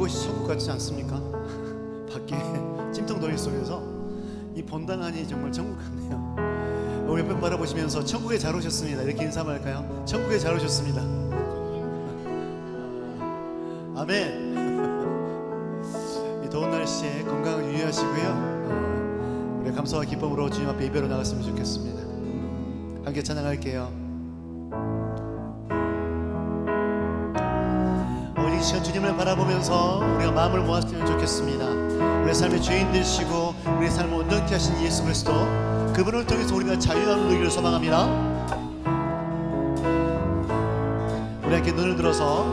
이곳이 천국 같지 않습니까? 밖에 찜통 더위 속에서 이 본당안이 정말 천국 같네요. 우리 옆에 바라보시면서 천국에 잘 오셨습니다. 이렇게 인사 할까요? 천국에 잘 오셨습니다. 아멘. 이 더운 날씨에 건강을 유의하시고요. 어, 우리 감사와 기쁨으로 주님 앞에 예배로 나갔으면 좋겠습니다. 함께 찬양할게요. 이 시간 주님을 바라보면서 우리가 마음을 모았으면 좋겠습니다. 우리 삶의 주인 되시고 우리 삶을 온전케 하신 예수 그리스도 그분을 통해서 우리가 자유함을 누리기를 소망합니다. 우리 함께 눈을 들어서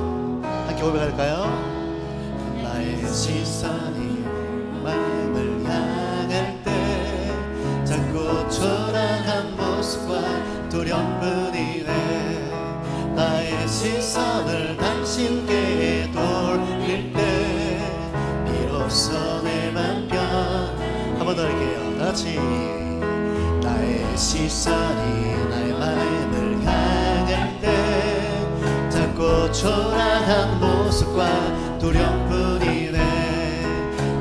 함께 고백할까요? 나의 시선이 마음을 향할 때 자꾸 초라한 모습과 두려움뿐이네 나의 시선 다 같이 나의 시선이 나의 마음을 향할 때 자꾸 초라한 모습과 두려움뿐이네.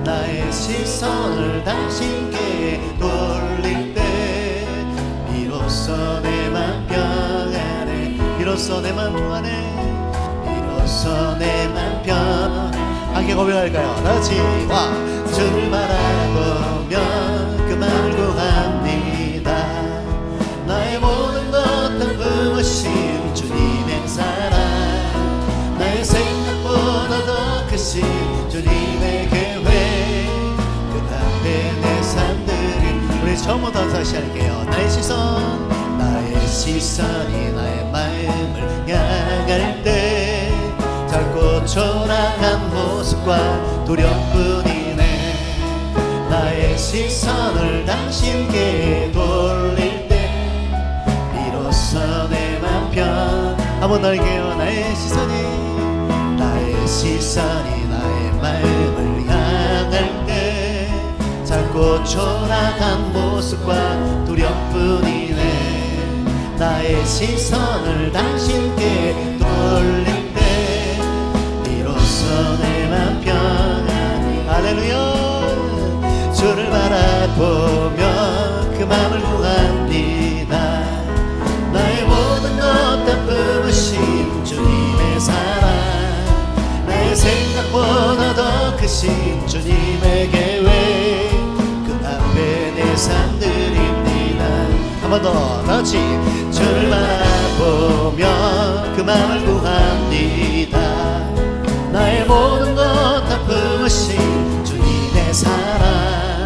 나의 시선을 당신께 돌릴 때 비로소 내맘 변하네 비로소 내맘 변하네 비로소 내맘변 함께 고백할까요? 다 같이 와 주를 바라보며 그 맘을 구합니다. 나의 모든 것다 부으신 주님의 사랑. 나의 생각보다 더 크신 주님의 계획 그 앞에 내 삶들이 우리 처음부터 다시 할게요. 나의 시선 나의 시선이 나의 마음을 향할 때 모습과 두려움뿐이네. 나의 시선을 당신께 돌릴 때 비로소 내맘 편 한번 더 할게요 나의 시선이 나의 시선이 나의 마음을 향할 때 작고 초라한 모습과 두려움뿐이네. 나의 시선을 당신께 돌릴 때 비로소 편하니 할렐루야. 주를 바라보며 그 맘을 구합니다. 나의 모든 것 다 품으신 주님의 사랑. 나의 생각보다 더 크신 주님의 계획 그 앞에 내 삶들입니다. 한 번 더 같이 주를 바라보며 그 맘을 구합니다. 나의 모든 것 다 품으신 주님의 사랑.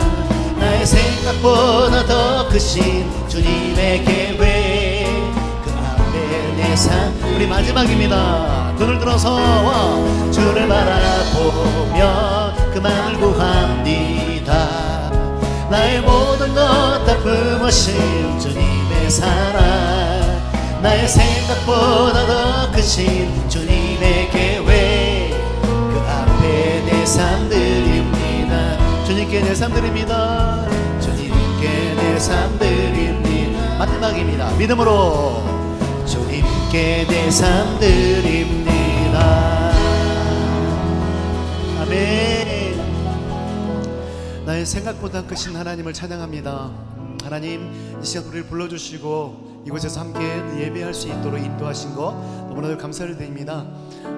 나의 생각보다 더 크신 주님의 계획. 그 앞에 내 삶 우리 마지막입니다. 눈을 들어서 와. 주를 바라보며 그 맘을 구합니다. 나의 모든 것 다 품으신 주님의 사랑. 나의 생각보다 더 크신 주님의 계획 내 삶들입니다. 주님께 내 삶들입니다. 주님께 내 삶들입니다. 마지막입니다. 믿음으로. 주님께 내 삶들입니다. 아멘. 나의 생각보다 크신 하나님을 찬양합니다. 하나님 이 시간 우리를 불러주시고 이곳에서 함께 예배할 수 있도록 인도하신 것 너무나도 감사를 드립니다.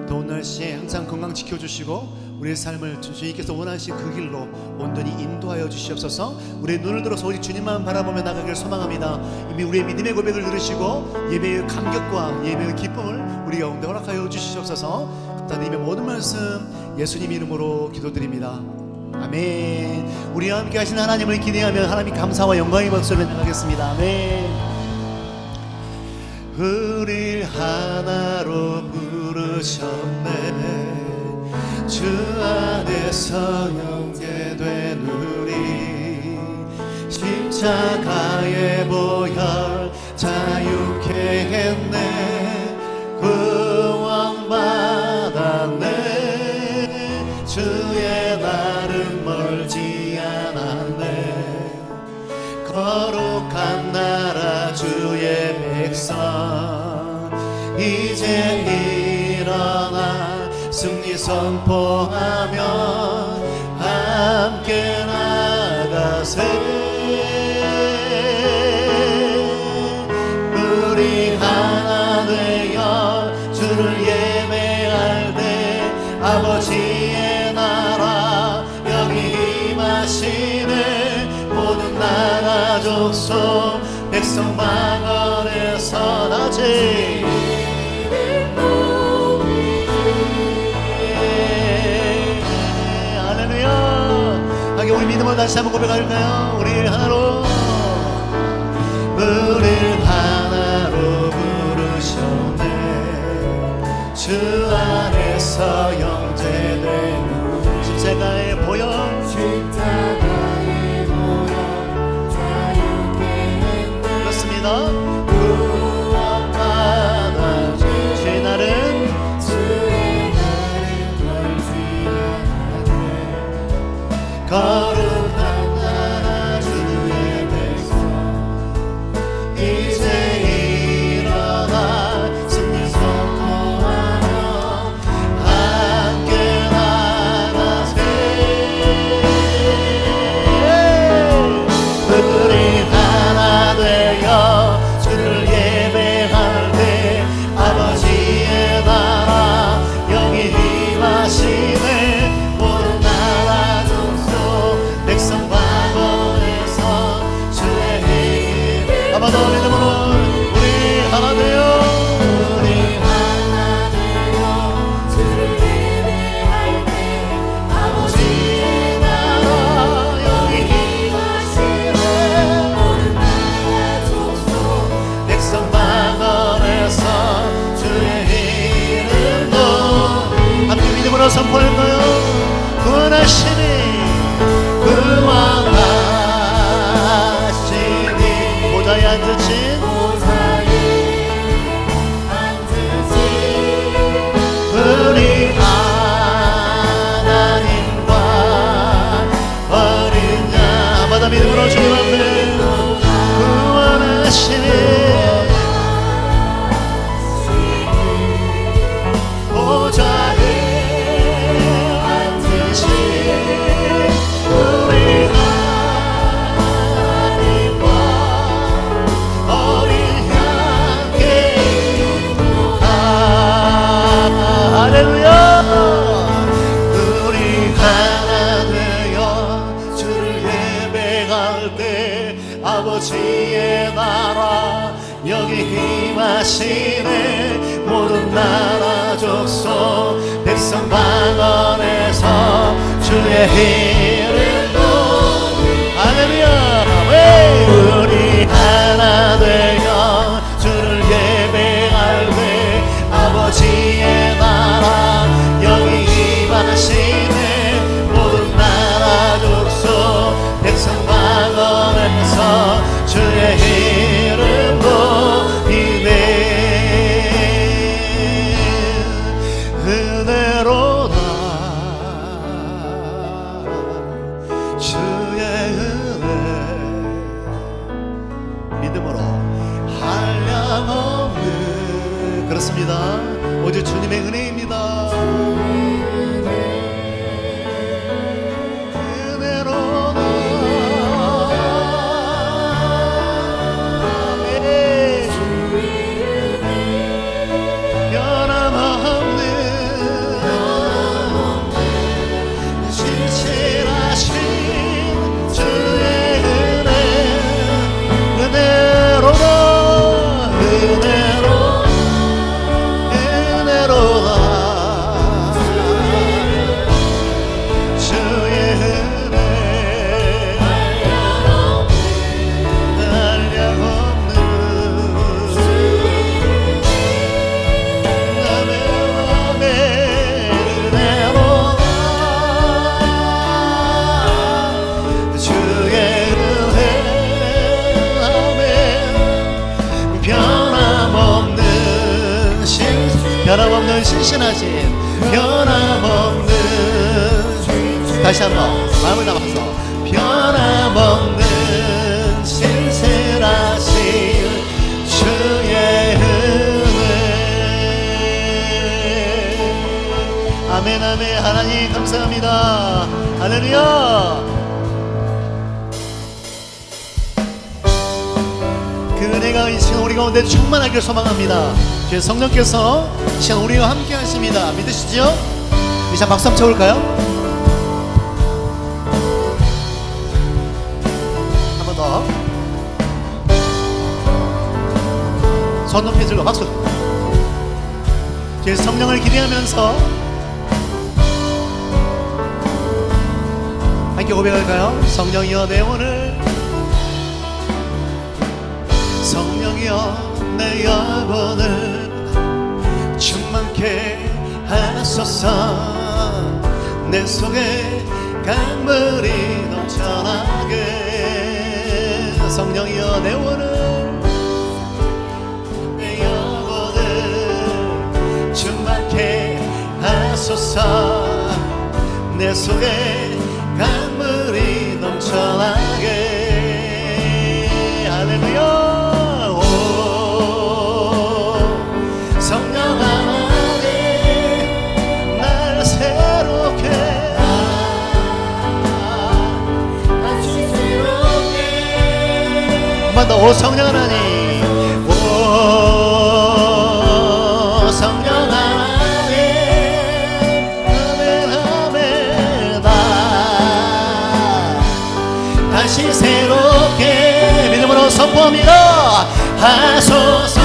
더운 날씨에 항상 건강 지켜주시고 우리의 삶을 주- 주님께서 원하신 그 길로 온전히 인도하여 주시옵소서 우리의 눈을 들어서 오직 주님만 바라보며 나가기를 소망합니다. 이미 우리의 믿음의 고백을 들으시고 예배의 감격과 예배의 기쁨을 우리 가운데 허락하여 주시옵소서 감사드리며 모든 말씀 예수님 이름으로 기도드립니다. 아멘. 우리와 함께 하신 하나님을 기대하며 하나님 감사와 영광의 박수를 나가겠습니다. 아멘. 우리 하나로 부르셨네 주 안에서 영계된 우리 십자가의 보혈 자유케 했네. 구원 받았네. 주의 날은 멀지 않았네. 거룩한 나라 주의 백성. 이제 선포하며 다시 한번 고백할까요? 우리 하나로 임하시네. 모든 나라 족속 백성 방언에서 주의 힘 감사합니다. 오직 주님의 은혜. 아멘 아멘 하나님 감사합니다 할렐루야 그 은혜가 이 시간 우리 가운데 충만하길 소망합니다 주의 성령께서 이 시간 우리와 함께 하십니다 믿으시죠? 이 시간 박수 한번 쳐볼까요? 한 번 더. 손 높이 들고 박수. 주의 성령을 기대하면서 함께 고백할까요? 성령이여 내 오늘. 성령이여 내 영혼을 충만케 하소서. 내 속에 강물이 넘쳐나게. 성령이여 내 오늘. 내 속에 강물이 넘쳐나게. 할렐루야. 오. 성령 하나님 날 새롭게 다시 새롭게. 한번 더. 오 성령 하나님 하소서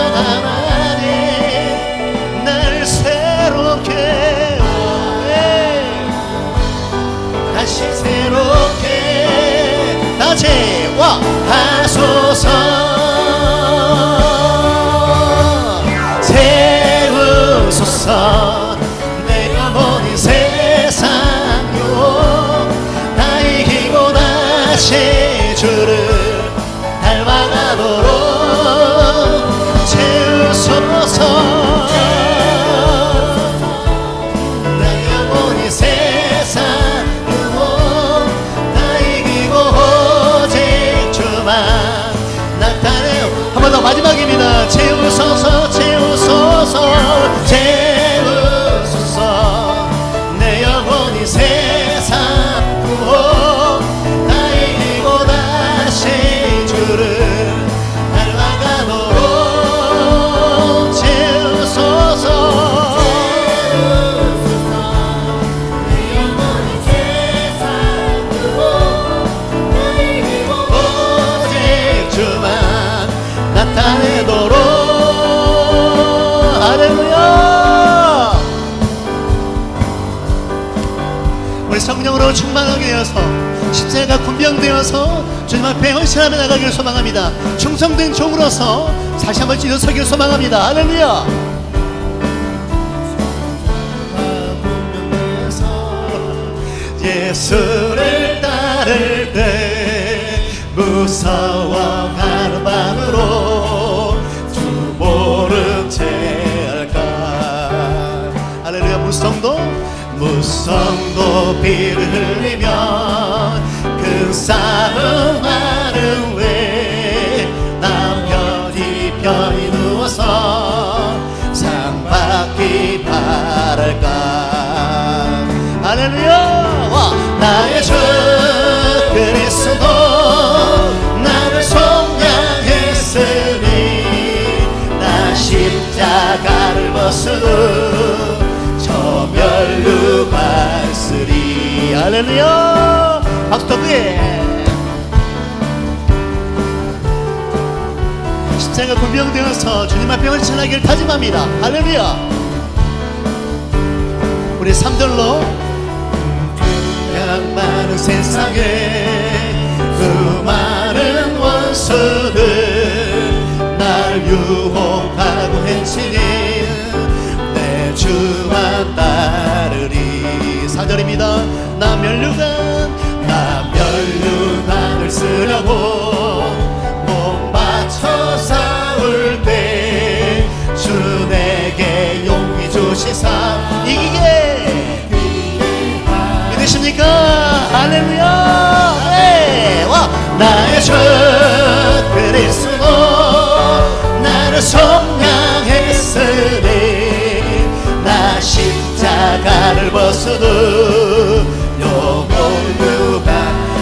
성령 하 주만 나타내요. 한 번 더 마지막입니다. 채우소서 채우소서 채우소서 성령으로 충만하게 되어서 십자가 군병되어서 주님 앞에 헌신하며 나가기를 소망합니다. 충성된 종으로서 다시 한번 일어서기를 소망합니다. 할렐루야. 예수를 따를 때 무서워 성도 피를 흘리면 그 싸움하는 왜 남편이 편히 누워서 상 받기 바랄까? 할렐루야! 와 나의 주 그리스도 나를 속량했으니 나 십자가를 저 받으리 할렐루야 박수 더 크게 십자가 군병되어서 주님 앞에 헌신하기를 다짐합니다. 할렐루야. 우리 삼들로 양 많은 세상에 그 많은 원수들 날 유혹하고 해치니 내 주만 따르리 사절입니다 나 멸류관 나 멸류관을 쓰려고 몸 바쳐 싸울 때 주 내게 용기 주시사 이기게 믿으십니까? 할렐루야! 네! 와! 나의 주 그리스도 나를 속량했으니 나 십자 가를 벗어도 영원유가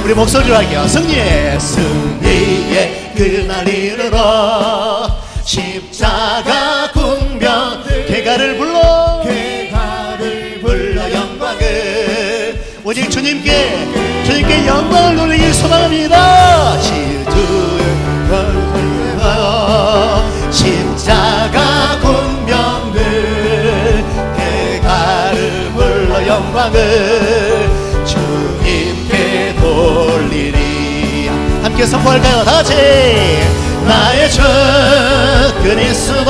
우리 목소리로 할게요. 승리의 승리의 그날 이르러 십자가 군병 개가를 불러. 개가를 불러 영광을. 오직 주님께 주님께 영광을 돌리길 소망합니다. 지주 영광을 주님께 돌리리 함께 선포할까요? 다 같이. 나의 주 그리스도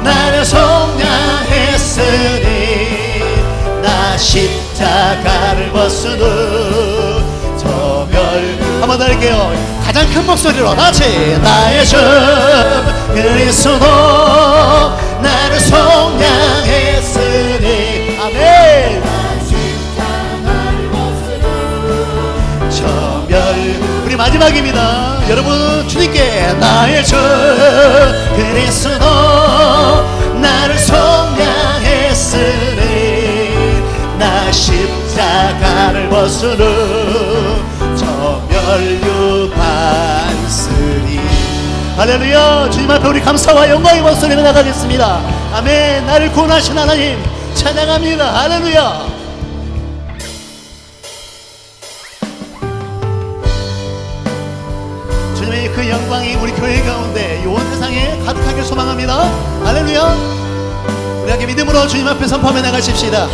나를 속량했으니 나 십자가를 벗으는 저별 한번 더 할게요. 가장 큰 목소리로 다 같이. 나의 주 그리스도 나를 속량했으니 마지막입니다. 여러분 주님께 나의 주 그리스도 나를 속량했으니 나 십자가를 벗으는 저 멸류 반스리. 할렐루야. 주님 앞에 우리 감사와 영광의 목소리를 나가겠습니다. 아멘. 나를 구원하신 하나님 찬양합니다. 할렐루야 그 영광이 우리 교회 가운데 이온 세상에 가득하길 소망합니다. 할렐루야. 우리 함께 믿음으로 주님 앞에 선포하며 나가십시다.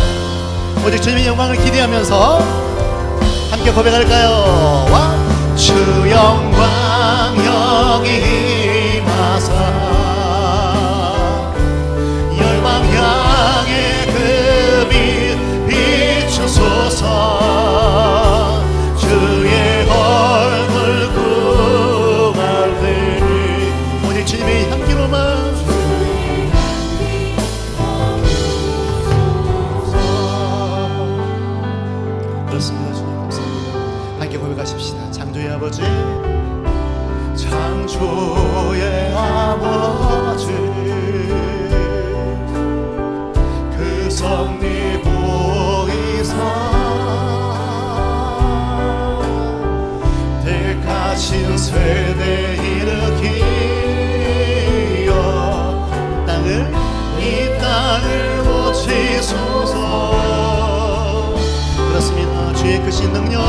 오직 주님의 영광을 기대하면서 함께 고백할까요? 와! 주 영광 여기 임하사 열방 향해 그빛 비추소서 주의 크신 능력.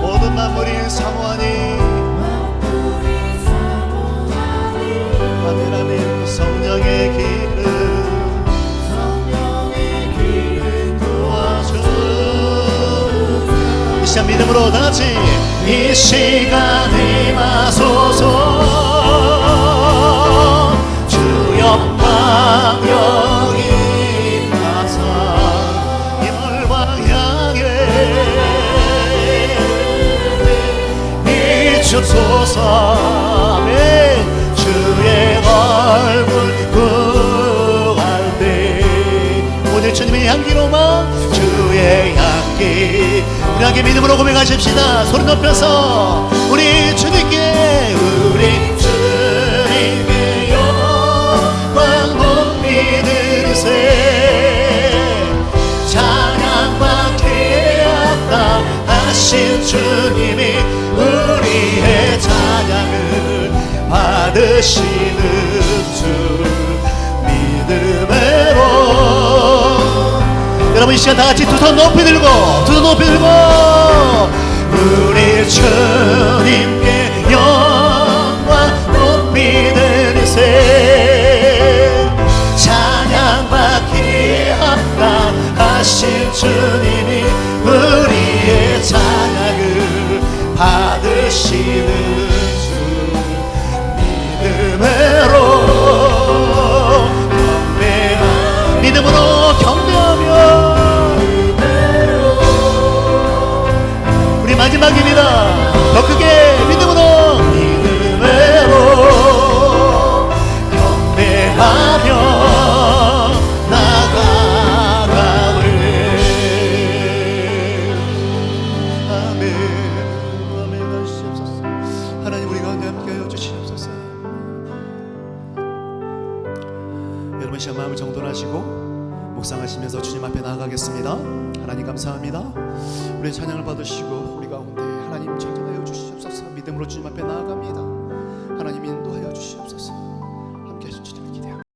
모든 만물이 사모하니. 하늘 하님 성령의 길을 이 시간 믿음으로 다 같이 이 시간 임하소서. 주 영광 여기 비추소서. 아멘. 주의 얼굴 구할 때 오늘 주님의 향기로만 주의 향기 우리 함께 믿음으로 고백하십시다. 소리 높여서 우리 주님께 우리 주님께 영광 높이 드리세. 찬양받게 하다 하신 주님이 우리의 찬양을 받으시는 주 믿음으로. 여러분 이 시간 다 같이 두 손 높이 들고 두 손 높이 들고. 우리 주님께 영광 높이 드리세 찬양받기 합당 하신 주님이 우리의 찬양을 받 으